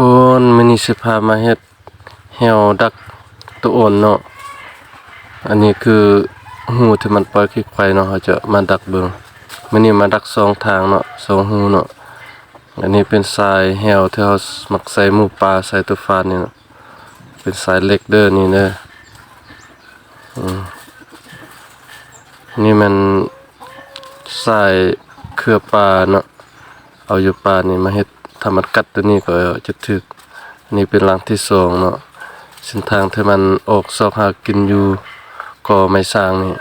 คนมื้อนี้สิพามาเฮ็ดแฮวดักตัวอ่อนเนาะ อันนี้คือหูที่มันปล่อยขี้ควายเนาะเขาจะมาดักเบิงมื้อนี้มาดักสองทางเนาะสองหูเนาะ อันนี้เป็นสายแฮวที่เขามักใส่หมูปลาใส่ตัวฟานนี่เนาะ เป็นสายเล็กเด้อนี่เด้ออืมนี่มันสายเครือปลาเนาะ เอาอยู่ปลานี่มาเฮ็ด ถ้ามันกัดตัวนี้ก็จะถึกนี่เป็นหลังที่สองเนาะเส้นทางที่มันออกซอกหากินอยู่ก็ไม่สร้างนี่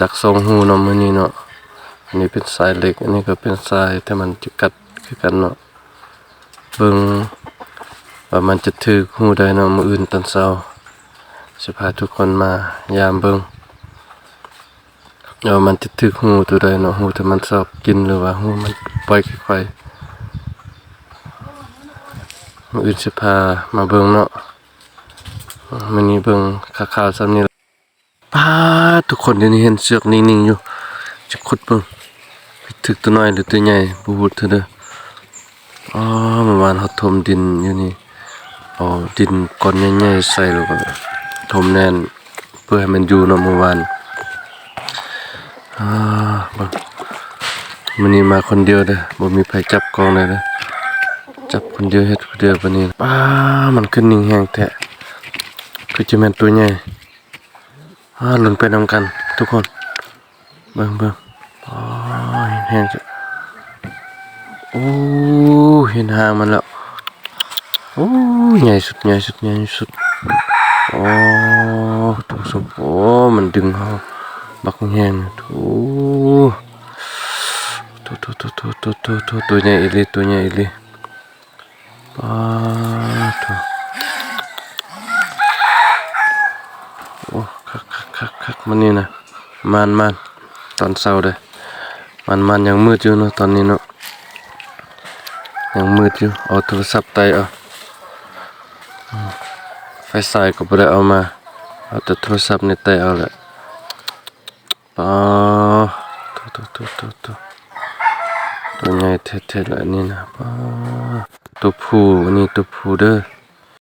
ดักสองหูเนาะมือนี้เนาะอันนี้เป็นสายเหล็ก อันนี้ก็เป็นสายที่มันจะกัดคือกันเนาะเบิ่งว่ามันจะถึกหูได้เนาะมืออื่นตอนเช้าสิพาทุกคนมายามเบิ่งว่ามันจะถึกหูตัวใดเนาะหูที่มันชอบกินหรือว่าหูมันปล่อยค่อยๆ อื่นสิพามาเบิ่งเนาะมื้อนี้เบิ่งข่าวๆซ้ำนี้ล่ะป้าทุกคนเดี๋ยวนี้เห็นเสือกนิ่งๆอยู่จะขุดเบิ่งถึกตัวน้อยหรือตัวใหญ่บ่ฮู้เถอะเด้ออ๋อเมื่อวานเขาถมดินอยู่นี่เอาดินก้อนใหญ่ๆใส่ล้วก็ถมแน่นเพื่อให้มันอยู่เนาะเมื่อวานอ่าเบิ่งมื้อนี้มาคนเดียวเด้อบ่มีไผจับกองเลยเด้อ จับคนเดียวเฮ็ดคนเดียวปานนี้ป้ามันขึ้นนิ่งแฮงแท้คือจะแม่นตัวใหญ่อ่าลุ้นไปนำกัน ทุกคน เบิ่งเบิ่งอ๋อเห็นแฮงจ้ะโอ้เห็นหางมันแล้วโอ้ใหญ่สุดใหญ่สุดใหญ่สุดโอ้ตัวสุดโอ้มันดึงเฮาบักแฮงโอ้ตัวตัวตัวตัวตัวตัวตัวตัวใหญ่อีหลีตัวใหญ่อีหลี ปาถโอ้คักคักคักคักมันนี่นะมันมันตอนเช้าเลยมันมันยังมืดอยู่เนาะตอนนี้เนาะยังมืดอยู่เอาโทรศัพท์ไตเอาอืมไฟสายก็บ่ได้เอามาเอาแต่โทรศัพท์ในไตเอาแหละปาตัวตัวตัวตัวตัวตัวใหญ่เท่ๆเลยนี่นะปา とふにとふる